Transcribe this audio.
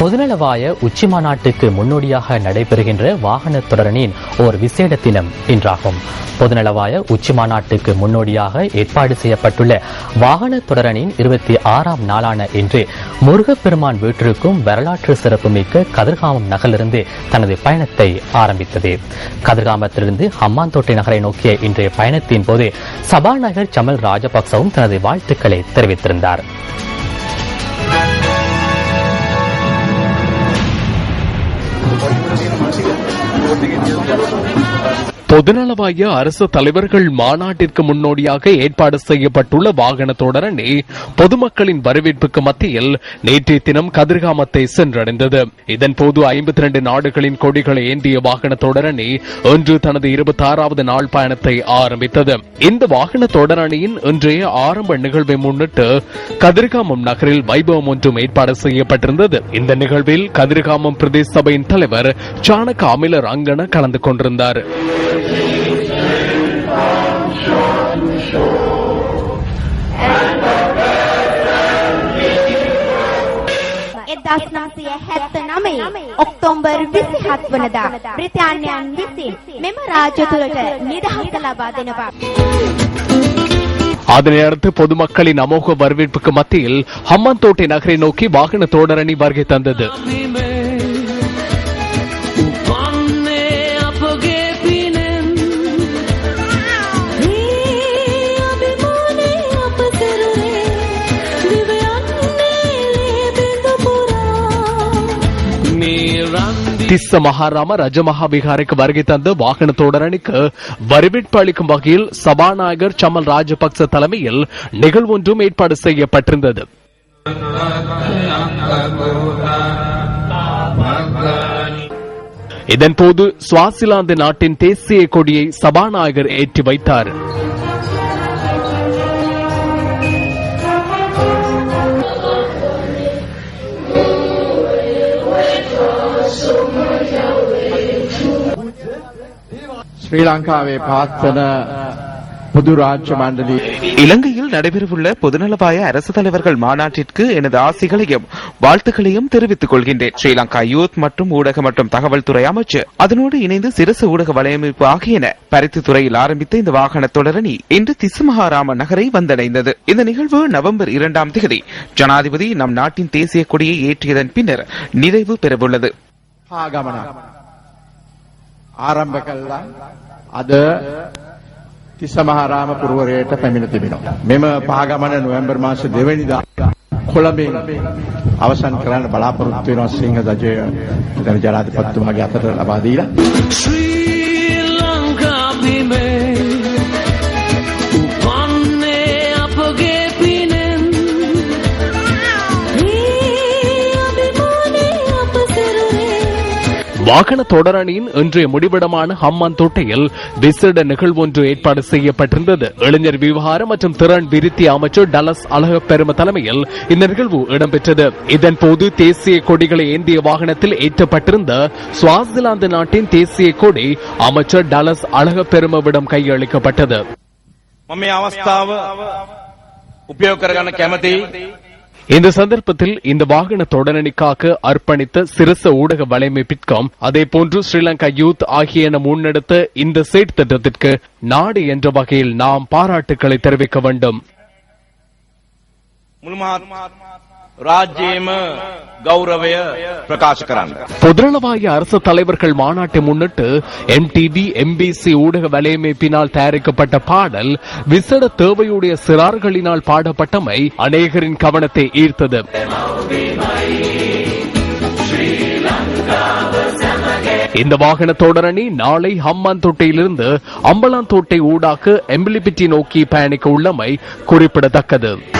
பொதுநலவாய உச்சி மாநாட்டுக்கு முன்னோடியாக நடைபெறுகின்ற வாகன தொடரனின் ஓர் விசேட தினம் இன்றாகும். பொதுநலவாய உச்சி மாநாட்டுக்கு முன்னோடியாக ஏற்பாடு செய்யப்பட்டுள்ள வாகன தொடரனின் இருபத்தி ஆறாம் நாளான இன்று முருகப்பெருமான் வீட்டிற்கும் வரலாற்று சிறப்புமிக்க கதிர்காமம் நகரிலிருந்து தனது பயணத்தை ஆரம்பித்தது. கதிர்காமத்திலிருந்து ஹம்மாந்தோட்டை நகரை நோக்கிய இன்றைய பயணத்தின் போது சபாநாயகர் சமல் ராஜபக்சவும் தனது வாழ்த்துக்களை por. பொதுநலவாய அரசு தலைவர்கள் மாநாட்டிற்கு முன்னோடியாக ஏற்பாடு செய்யப்பட்டுள்ள வாகன தொடரணி பொதுமக்களின் வரவேற்புக்கு மத்தியில் நேற்றைய தினம் கதிர்காமத்தை சென்றடைந்தது. இதன்போது ஐம்பத்தி ரெண்டு நாடுகளின் கொடிகளை ஏந்திய வாகன தொடரணி இன்று தனது இருபத்தி ஆறாவது நாள் பயணத்தை ஆரம்பித்தது. இந்த வாகன தொடரணியின் இன்றைய ஆரம்ப நிகழ்வை முன்னிட்டு கதிர்காமம் நகரில் வைபவம் ஒன்றும் ஏற்பாடு செய்யப்பட்டிருந்தது. இந்த நிகழ்வில் கதிர்காமம் பிரதேச சபையின் தலைவர் சாணக்க அமிலர் அங்கன கலந்து கொண்டிருந்தார். එදස් නමසය හැත්ත නමේ ඔක්තෝම්බර් විසි හත් වනදා බ්‍රතාන්‍යයන් විසින් මෙම රාජ්‍ය තුළට නිදහස ලබා දෙනවා. அதனை அடுத்து பொதுமக்களின் அமோக வரவேற்புக்கு மத்தியில் ஹம்மாந்தோட்டை நகரை நோக்கி வாகன தோடரணி வருகை தந்தது திஸ்ஸ மகாராம ரஜமஹா விகாரைக்கு வருகை தந்த வாகன தோடரணிக்கு வரவேற்பு அளிக்கும் வகையில் சபாநாயகர் சமல் ராஜபக்ச தலைமையில் நிகழ்வொன்றும் ஏற்பாடு செய்யப்பட்டிருந்தது. இதன்போது சுவாசிலாந்து நாட்டின் தேசிய கொடியை சபாநாயகர் ஏற்றி வைத்தார். ஸ்ரீ லங்காவை பார்த்த புது மண்டலி. இலங்கையில் நடைபெறவுள்ள பொதுநலவாய அரசு தலைவர்கள் மாநாட்டிற்கு எனது ஆசைகளையும் வாழ்த்துக்களையும் தெரிவித்துக் கொள்கின்றேன். ஸ்ரீலங்கா யூத் மற்றும் ஊடக மற்றும் தகவல் துறை அமைச்சர் அதனோடு இணைந்து சிரசு ஊடக வலையமைப்பு ஆகியன பருத்தி துறையில் ஆரம்பித்த இந்த வாகன தொடரணி இன்று திசுமஹாராம நகரை வந்தடைந்தது. இந்த நிகழ்வு நவம்பர் இரண்டாம் தேதி ஜனாதிபதி நம் நாட்டின் தேசிய கொடியை ஏற்றியதன் பின்னர் நிறைவு பெறவுள்ளது. ஆகமனம். ආරම්භ කල්ලා අද තිසමහාරාම පුරුවරයට පැමිණ තිබෙනවා. මෙම පාගමන නොවැම්බර් මාස දෙවැනිදා කොළඹින් අවසන් කරන්න බලාපොරොත්තු වෙනවා සිංහ දජය දැන් ජනාධිපතිතුමාගේ අතට ලබා දීලා ශ්‍රී ලංකාබිමේ උපන්නේ வாகன தொடரணியின் இன்றைய முடிவிடமான ஹம்மான் தொட்டையில் விசேட நிகழ்வு ஒன்று ஏற்பாடு செய்யப்பட்டிருந்தது. இளைஞர் விவகாரம் மற்றும் திறன் விருத்தி அமைச்சர் டலஸ் அழகப்பெரும தலைமையில் இந்த நிகழ்வு இடம்பெற்றது. இதன்போது தேசிய கொடிகளை ஏந்திய வாகனத்தில் ஏற்றப்பட்டிருந்த சுவாசிலாந்து நாட்டின் தேசிய கொடி அமைச்சர் டலஸ் அழகப்பெருமவிடம் கையளிக்கப்பட்டது. உபயோகரகான கேமதி இந்த சந்தர்ப்பத்தில் இந்த வாகன தொடரணிக்காக அர்ப்பணித்த சிரச ஊடக வலையமைப்பிற்கும் அதே போன்று ஸ்ரீலங்கா யூத் ஆகியன முன்னெடுத்த இந்த சேட் திட்டத்திற்கு நாடு என்ற வகையில் நாம் பாராட்டுக்களை தெரிவிக்க வேண்டும். ಗೌರವಯ ಪ್ರಕಾಶ பொதுநலவாய அரசு தலைவர்கள் மாநாட்டை முன்னிட்டு எம்டிவி எம்பிசி ஊடக வலையமைப்பினால் தயாரிக்கப்பட்ட பாடல் விசட தேவையுடைய சிறார்களினால் பாடப்பட்டமை அநேகரின் கவனத்தை ஈர்த்தது. இந்த வாகன தொடரணி நாளை ஹம்மான் தொட்டையிலிருந்து அம்பலாந்தோட்டை ஊடாக எம்பிலிபிட்டி நோக்கி பயணிக்க உள்ளமை குறிப்பிடத்தக்கது.